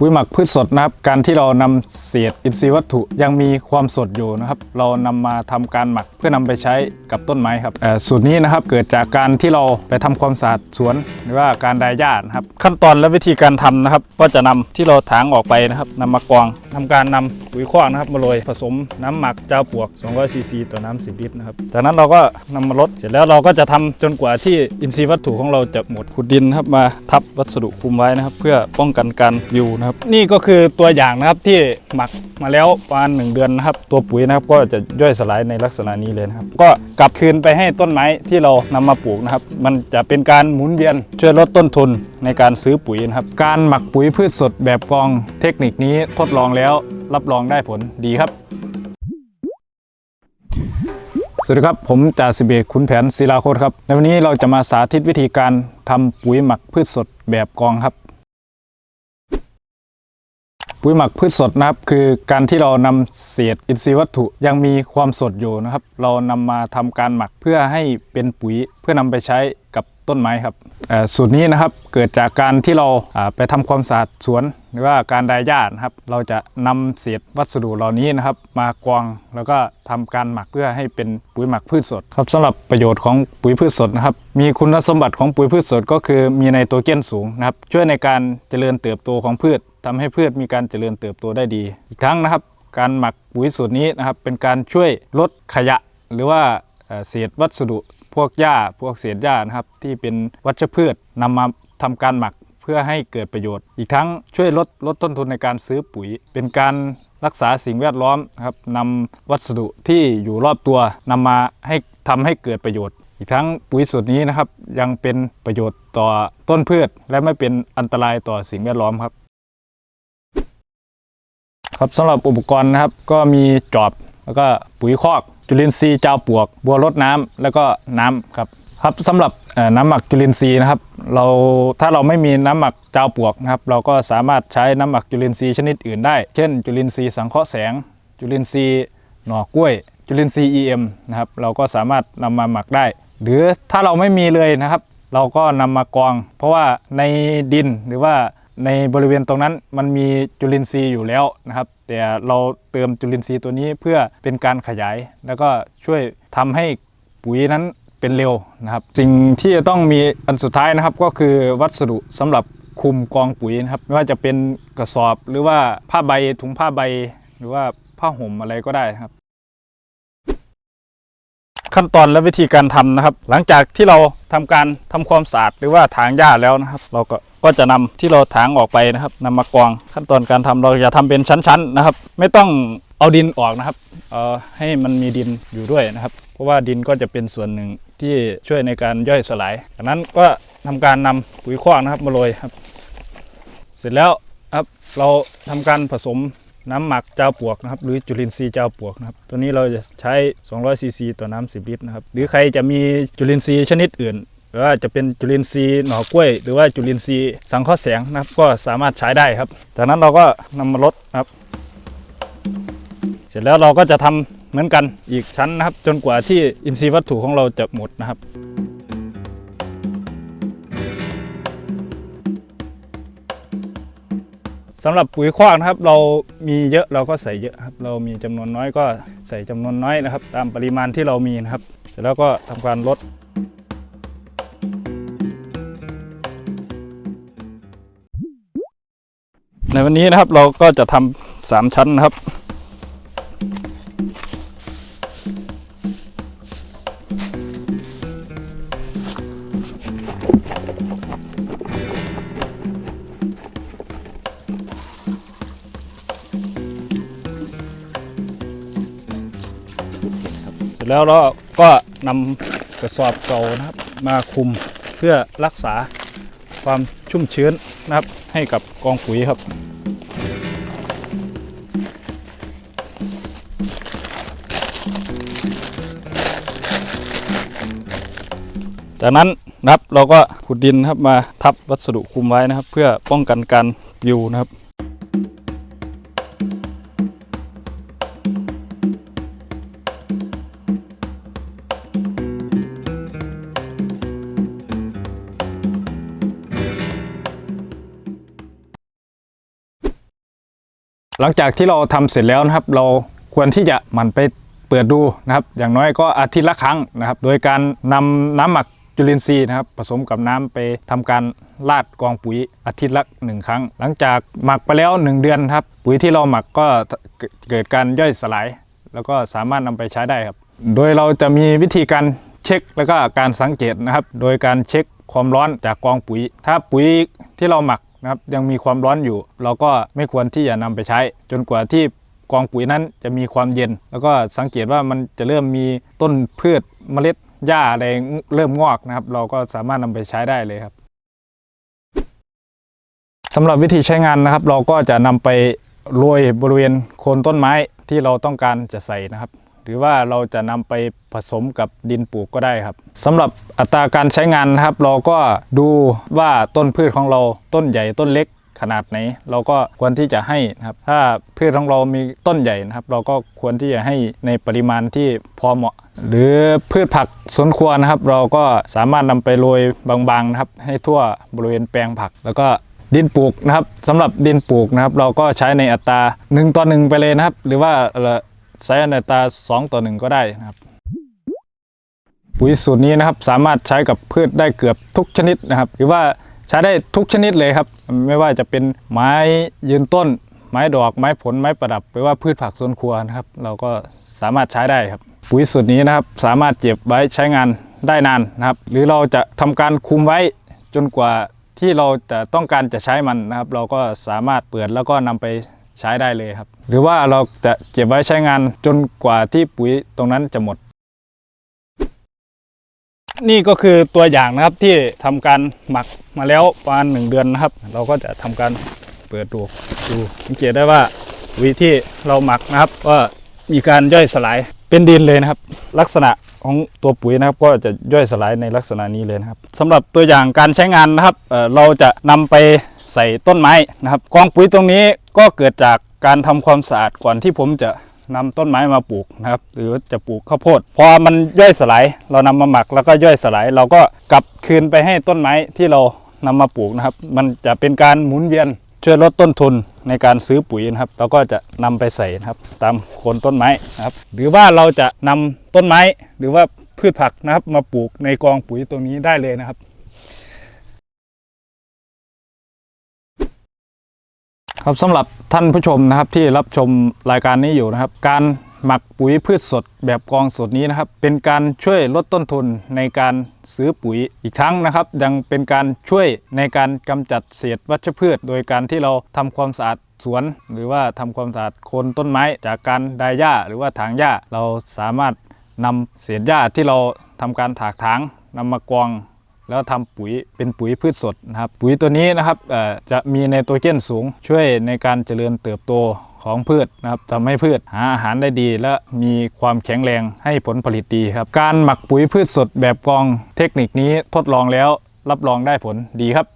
ปุ๋ยหมักพืชสดนะครับการที่เรานำเศษอินทรีย์วัตถุยังมีความสดอยู่นะครับ เรานำมาทำการหมักเพื่อนำไปใช้กับต้นไม้ครับสูตรนี้นะครับเกิดจากการที่เราไปทำความสะอาดสวน หรือว่าการดายหญ้านะครับ ขั้นตอนและวิธีการทำนะครับ ก็จะนำที่เราถางออกไปนะครับนำมากรอง ทำการนำปุ๋ยคอกนะครับมาโรยผสมน้ำหมักเจ้าปวก200ซีซีต่อน้ำ10 ลิตรนะครับจากนั้นเราก็นำมาลดเสร็จแล้วเราก็จะทำจนกว่าที่อินทรีย์วัตถุของเราจะหมดขุดดินนะครับมาทับวัสดุคลุมไว้นะครับ เพื่อป้องกันการปลิวนะครับ นี่ก็คือตัวอย่างนะครับที่หมักมาแล้วประมาณหนึ่งเดือนนะครับ ตัวปุ๋ยนะครับก็จะย่อยสลายในลักษณะนี้เลยนะครับ ก็กลับคืนไปให้ต้นไม้ที่เรานำมาปลูกนะครับ มันจะเป็นการหมุนเวียนช่วยลดต้นทุน ในการซื้อปุ๋ยนะครับ การหมักปุ๋ยพืชสดแบบกองเทคนิคนี้ทดลองแล้วรับรองได้ผลดีครับ สวัสดีครับ ผมจ่าสิบเอกขุนแผนศิลาโคตรครับ ในวันนี้เราจะมาสาธิตวิธีการทำปุ๋ยหมักพืชสดแบบกองครับปุ๋ยหมักพืชสดนะครับคือการที่เรานำเศษอินทรีย์วัตถุยังมีความสดอยู่นะครับ เรานำมาทำการหมักเพื่อให้เป็นปุ๋ยเพื่อนำไปใช้กับ ต้นไม้ครับสูตรนี้นะครับเกิดจากการที่เราไปทำความสะอาดสวน หรือว่าการดายหญ้านะครับ เราจะนำเศษวัสดุเหล่านี้นะครับ มากรองแล้วก็ทำการหมักเพื่อให้เป็นปุ๋ยหมักพืชสดครับสำหรับประโยชน์ของปุ๋ยพืชสดนะครับมีคุณสมบัติของปุ๋ยพืชสดก็คือมีไนโตรเจนสูงนะครับ ช่วยในการเจริญเติบโตของพืชทำให้พืชมีการเจริญเติบโตได้ดี อีกทั้งนะครับ การหมักปุ๋ยสูตรนี้นะครับเป็นการช่วยลดขยะหรือว่าเศษวัสดุ พวกหญ้าพวกเศษหญ้านะครับ ที่เป็นวัชพืชนำมาทำการหมักเพื่อให้เกิดประโยชน์ อีกทั้งช่วยลดลดต้นทุนในการซื้อปุ๋ย เป็นการรักษาสิ่งแวดล้อมครับนำวัสดุที่อยู่รอบตัวนำมาให้ทำให้เกิดประโยชน์ อีกทั้งปุ๋ยสูตรนี้นะครับ ยังเป็นประโยชน์ต่อต้นพืช และไม่เป็นอันตรายต่อสิ่งแวดล้อมครับครับสำหรับอุปกรณ์นะครับก็มีจอบแล้วก็ปุ๋ยคอก จุลินทรีย์เจ้าปวก บัวรดน้ำแล้วก็น้ำครับครับสำหรับน้ำหมักจุลินทรีย์นะครับ เราถ้าเราไม่มีน้ำหมักเจ้าปวกนะครับ เราก็สามารถใช้น้ำหมักจุลินทรีย์ชนิดอื่นได้ เช่น จุลินทรีย์สังเคราะห์แสง จุลินทรีย์หน่อกล้วย จุลินทรีย์ EM นะครับเราก็สามารถนำมาหมักได้ หรือถ้าเราไม่มีเลยนะครับ เราก็นำมากรอง เพราะว่าในดินหรือว่าในบริเวณตรงนั้นมันมีจุลินทรีย์อยู่แล้วนะครับ แต่เราเติมจุลินทรีย์ตัวนี้เพื่อเป็นการขยาย แล้วก็ช่วยทำให้ปุ๋ยนั้นเป็นเร็วนะครับ สิ่งที่จะต้องมีอันสุดท้ายนะครับก็คือวัสดุสำหรับคุมกองปุ๋ยนะครับ ไม่ว่าจะเป็นกระสอบหรือว่าผ้าใบถุงผ้าใบ หรือว่าผ้าห่มอะไรก็ได้ครับ ขั้นตอนและวิธีการทำนะครับ หลังจากที่เราทำการทำความสะอาดหรือว่าถางหญ้าแล้วนะครับ เราก็ ก็จะนำที่เราถางออกไปนะครับนำมากรองขั้นตอนการทำเราจะทำเป็นชั้นๆนะครับ ไม่ต้องเอาดินออกนะครับเอ่อให้มันมีดินอยู่ด้วยนะครับ เพราะว่าดินก็จะเป็นส่วนหนึ่งที่ช่วยในการย่อยสลายจากนั้นก็ทำการนำปุ๋ยคอกนะครับมาโรยครับ เสร็จแล้วครับเราทำการผสมน้ำหมักเจ้าปวกนะครับ หรือจุลินทรีย์เจ้าปวกนะครับ ตัวนี้เราจะใช้ 200 ซีซี ต่อน้ำ10 ลิตรนะครับ หรือใครจะมีจุลินทรีย์ชนิดอื่น รือว่าจะเป็นจุลินทรีย์หน่อกล้วย หรือว่าจุลินทรีย์สังเคราะห์แสงนะครับ ก็สามารถใช้ได้ครับ จากนั้นเราก็นำมาลดครับ เสร็จแล้วเราก็จะทำเหมือนกันอีกชั้นนะครับ จนกว่าที่อินทรีย์วัตถุของเราจะหมดนะครับสำหรับปุ๋ยคอกนะครับ เรามีเยอะเราก็ใส่เยอะครับ เรามีจำนวนน้อยก็ใส่จำนวนน้อยนะครับ ตามปริมาณที่เรามีนะครับ เสร็จแล้วก็ทำการลด ในวันนี้นะครับเราก็จะทำสามชั้นนะครับ เสร็จแล้วเราก็นำกระสอบเก่านะครับ มาคุมเพื่อรักษาความชุ่มชื้นนะครับ ให้กับกองปุ๋ยครับ จากนั้นนะครับเราก็ขุดดินครับมาทับวัสดุคุมไว้นะครับ เพื่อป้องกันการปลิวนะครับ หลังจากที่เราทำเสร็จแล้วนะครับ เราควรที่จะหมั่นไปเปิดดูนะครับ อย่างน้อยก็อาทิตย์ละครั้งนะครับ โดยการนำน้ำหมักจุลินทรีย์นะครับ ผสมกับน้ำไปทำการราดกองปุ๋ยอาทิตย์ละหนึ่งครั้ง หลังจากหมักไปแล้ว 1 เดือนครับ ปุ๋ยที่เราหมักก็เกิดการย่อยสลาย แล้วก็สามารถนำไปใช้ได้ครับ โดยเราจะมีวิธีการเช็คแล้วก็การสังเกตนะครับ โดยการเช็คความร้อนจากกองปุ๋ย ถ้าปุ๋ยที่เราหมัก นะครับยังมีความร้อนอยู่ เราก็ไม่ควรที่จะนำไปใช้ จนกว่าที่กองปุ๋ยนั้นจะมีความเย็น แล้วก็สังเกตว่ามันจะเริ่มมีต้นพืชเมล็ดหญ้าอะไรเริ่มงอกนะครับ เราก็สามารถนำไปใช้ได้เลยครับสำหรับวิธีใช้งานนะครับ เราก็จะนำไปโรยบริเวณโคนต้นไม้ที่เราต้องการจะใส่นะครับ หรือว่าเราจะนำไปผสมกับดินปลูกก็ได้ครับสำหรับอัตราการใช้งานนะครับ เราก็ดูว่าต้นพืชของเราต้นใหญ่ต้นเล็กขนาดไหน เราก็ควรที่จะให้นะครับ ถ้าพืชของเรามีต้นใหญ่นะครับ เราก็ควรที่จะให้ในปริมาณที่พอเหมาะ หรือพืชผักสวนครัวนะครับ เราก็สามารถนำไปโรยบางๆนะครับ ให้ทั่วบริเวณแปลงผัก แล้วก็ดินปลูกนะครับสำหรับดินปลูกนะครับ เราก็ใช้ในอัตรา1ต่อ1ไปเลยนะครับ หรือว่า ใช้ในตา 2 ต่อ 1 ก็ได้นะครับ ปุ๋ยสูตรนี้นะครับสามารถใช้กับพืชได้เกือบทุกชนิดนะครับ หรือว่าใช้ได้ทุกชนิดเลยครับ ไม่ว่าจะเป็นไม้ยืนต้น ไม้ดอก ไม้ผลไม้ประดับ หรือว่าพืชผักสวนครัวนะครับ เราก็สามารถใช้ได้ครับ ปุ๋ยสูตรนี้นะครับสามารถเก็บไว้ใช้งานได้นานนะครับ หรือเราจะทำการคุมไว้จนกว่าที่เราจะต้องการจะใช้มันนะครับ เราก็สามารถเปิดแล้วก็นำไป ใช้ได้เลยครับ หรือว่าเราจะเก็บไว้ใช้งานจนกว่าที่ปุ๋ยตรงนั้นจะหมด นี่ก็คือตัวอย่างนะครับที่ทำการหมักมาแล้วประมาณหนึ่งเดือนนะครับ เราก็จะทำการเปิดดูดูสังเกตได้ว่าปุ๋ยที่เราหมักนะครับก็มีการย่อยสลายเป็นดินเลยนะครับ ลักษณะของตัวปุ๋ยนะครับก็จะย่อยสลายในลักษณะนี้เลยนะครับสำหรับตัวอย่างการใช้งานนะครับเเราจะนำไปใส่ต้นไม้นะครับกองปุ๋ยตรงนี้ ก็เกิดจากการทำความสะอาดก่อนที่ผมจะนำต้นไม้มาปลูกนะครับ หรือจะปลูกข้าวโพดพอมันย่อยสลายเรานำมาหมักแล้วก็ย่อยสลาย เราก็กลับคืนไปให้ต้นไม้ที่เรานำมาปลูกนะครับ มันจะเป็นการหมุนเวียนช่วยลดต้นทุนในการซื้อปุ๋ยนะครับ เราก็จะนำไปใส่นะครับ ตามโคนต้นไม้นะครับ หรือว่าเราจะนำต้นไม้หรือว่าพืชผักนะครับมาปลูกในกองปุ๋ยตรงนี้ได้เลยนะครับ ครับสำหรับท่านผู้ชมนะครับที่รับชมรายการนี้อยู่นะครับ การหมักปุ๋ยพืชสดแบบกองสดนี้นะครับ เป็นการช่วยลดต้นทุนในการซื้อปุ๋ยอีกทั้งนะครับ ยังเป็นการช่วยในการกำจัดเศษวัชพืช โดยการที่เราทำความสะอาดสวน หรือว่าทำความสะอาดโคนต้นไม้ จากการดายหญ้าหรือว่าถางหญ้าเราสามารถนำเศษหญ้าที่เราทำการถากถางนำมากอง แล้วทำปุ๋ยเป็นปุ๋ยพืชสดนะครับ ปุ๋ยตัวนี้นะครับจะมีไนโตรเจนสูง ช่วยในการเจริญเติบโตของพืชนะครับทำให้พืชหาอาหารได้ดี และมีความแข็งแรงให้ผลผลิตดีครับ การหมักปุ๋ยพืชสดแบบกองเทคนิคนี้ทดลองแล้วรับรองได้ผลดีครับ